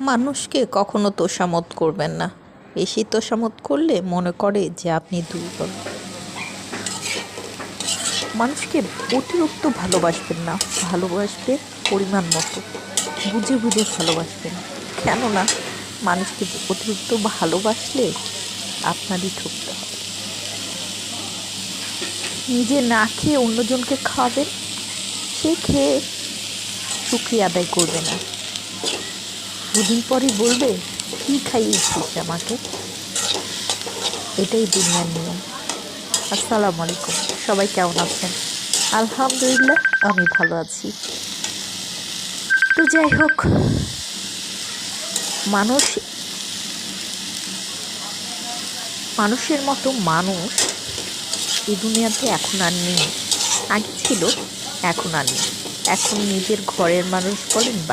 মানুষকে কখনো তোষামত করবেন না। বেশি তোষামত করলে মনে করে যে আপনি দুর্বল। মানুষকে অতিরিক্ত ভালোবাসবেন না। ভালোবাসবে পরিমাণ মতো। বুঝে বুঝে ভালোবাসবেন। কেননা মানুষকে অতিরিক্ত ভালোবাসলে আপনারই ঠকতে হবে। নিজে না খেয়ে অন্যজনকে খাওয়াবেন, সে খেয়ে শুক্রিয়া আদায় করবে না। দুদিন পরই বলবে, কি খাইয়েছিস আমাকে? এটাই দুনিয়ার নিয়ম। আসসালামু আলাইকুম। সবাই কেমন আছেন? আলহামদুলিল্লাহ, আমি ভালো আছি। তো যাই হোক, মানুষ, মানুষের মতো মানুষ এই দুনিয়াতে এখন আর নেই। আগে ছিল, এখন আর নেই। এখন নিজের ঘরের মানুষ বলেন বা